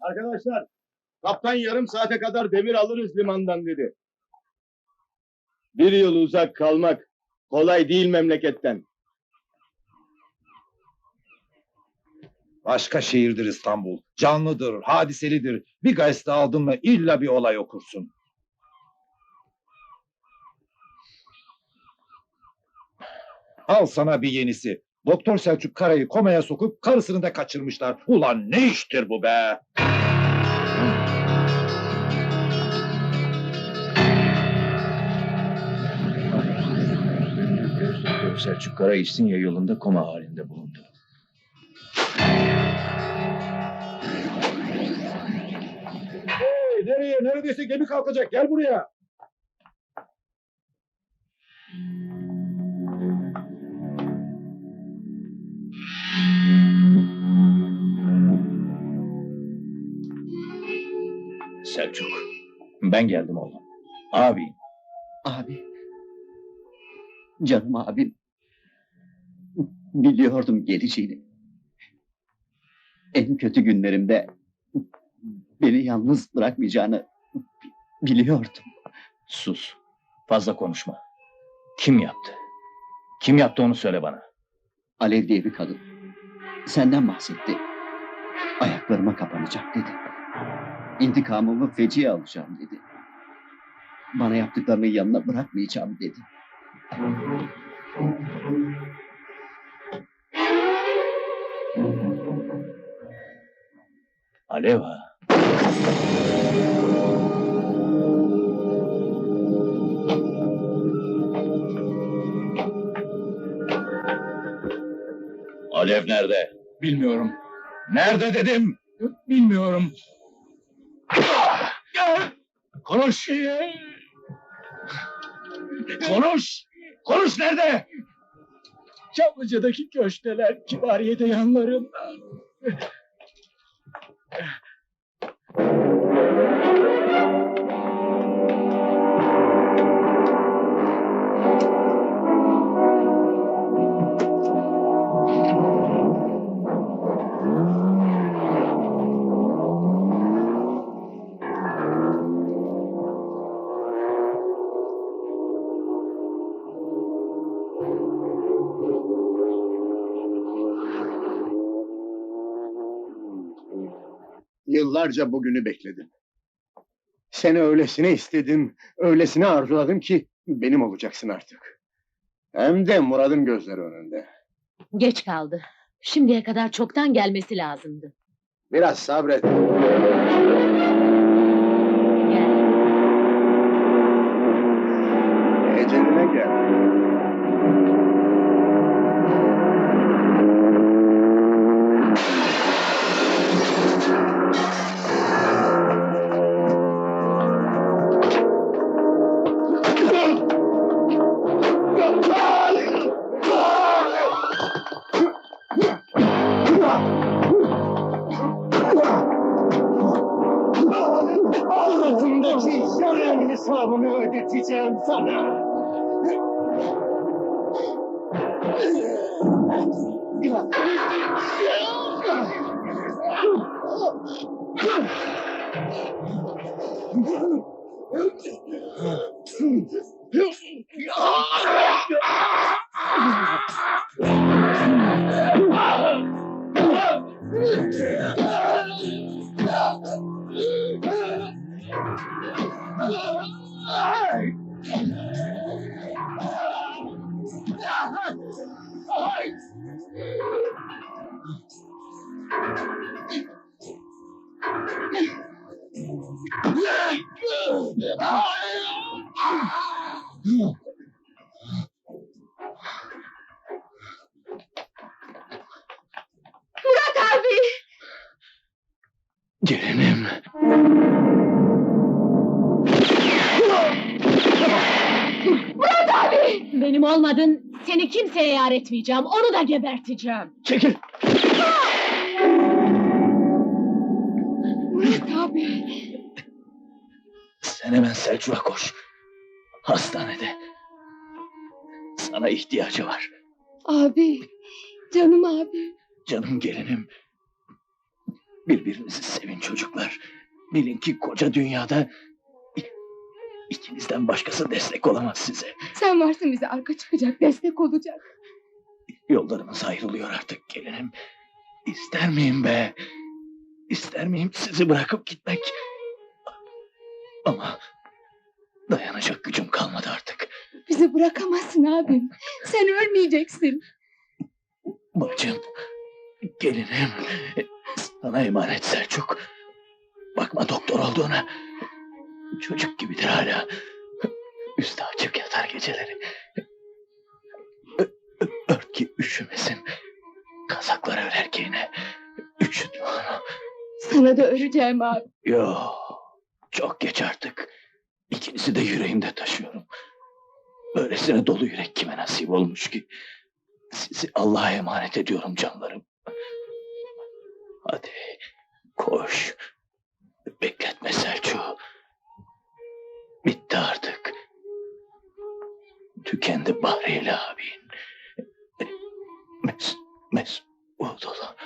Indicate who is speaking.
Speaker 1: Arkadaşlar, kaptan yarım saate kadar demir alırız limandan dedi. Bir yıl uzak kalmak kolay değil memleketten.
Speaker 2: Başka şehirdir İstanbul. Canlıdır, hadiselidir. Bir gazete aldın mı illa bir olay okursun. Al sana bir yenisi. Doktor Selçuk Kara'yı komaya sokup karısını da kaçırmışlar. Ulan ne iştir bu be?
Speaker 3: Selçuk Kara İstinye yolunda koma halinde bulundu.
Speaker 2: Hey, nereye? Neredeyse gemi kalkacak. Gel buraya.
Speaker 3: Selçuk, ben geldim oğlum. Abi,
Speaker 4: Abi. Canım abim. Biliyordum geleceğini. En kötü günlerimde beni yalnız bırakmayacağını biliyordum.
Speaker 3: sus. Fazla konuşma. Kim yaptı? Kim yaptı onu söyle bana.
Speaker 4: Alev diye bir kadın. Senden bahsetti. Ayaklarıma kapanacak dedi. İntikamımı feciye alacağım dedi. Bana yaptıklarını yanına bırakmayacağım dedi.
Speaker 3: Alev ha. Alev nerede?
Speaker 2: Bilmiyorum. Nerede dedim?
Speaker 3: Bilmiyorum. Konuş. Konuş. Konuş nerede?
Speaker 5: Çamlıca'daki köşteler, Kibariye'de yanlarım.
Speaker 1: Yıllarca bugünü bekledim. Seni öylesine istedim, öylesine arzuladım ki benim olacaksın artık. Hem de Murad'ın gözleri önünde.
Speaker 6: Geç kaldı. Şimdiye kadar çoktan gelmesi lazımdı.
Speaker 1: Biraz sabret.
Speaker 6: Gel.
Speaker 1: Eceline gel. Hesabını ödeteceğim sana.
Speaker 6: Abi!
Speaker 3: Gelinim.
Speaker 6: Murat abi! Benim olmadın, seni kimseye yar etmeyeceğim, onu da geberteceğim.
Speaker 3: Çekil.
Speaker 6: Murat abi!
Speaker 3: Sen hemen Selçuk'a koş. Hastanede. Sana ihtiyacı var.
Speaker 6: Abi, canım abi.
Speaker 3: Canım gelinim. Birbirinizi sevin çocuklar. Bilin ki koca dünyada ikinizden başkası destek olamaz size.
Speaker 6: Sen varsın bize arka çıkacak, destek olacak.
Speaker 3: Yollarımız ayrılıyor artık gelinim. İster miyim be? İster miyim sizi bırakıp gitmek? Ama dayanacak gücüm kalmadı artık.
Speaker 6: Bizi bırakamazsın abim. Sen ölmeyeceksin.
Speaker 3: Bacım, gelinim, sana emanet Selçuk. Bakma doktor olduğuna. Çocuk gibidir hala. Üstü açık yatar geceleri. Ö- ört ki üşümesin. Kazaklar ör erkeğine. Üşütme onu.
Speaker 6: Sana da öleceğim abi.
Speaker 3: Yo, çok geç artık. İkinizi de yüreğimde taşıyorum. Böylesine dolu yürek kime nasip olmuş ki? Sizi Allah'a emanet ediyorum canlarım. Hadi திப்பாறையிலாவின் miss miss ஊதுதான்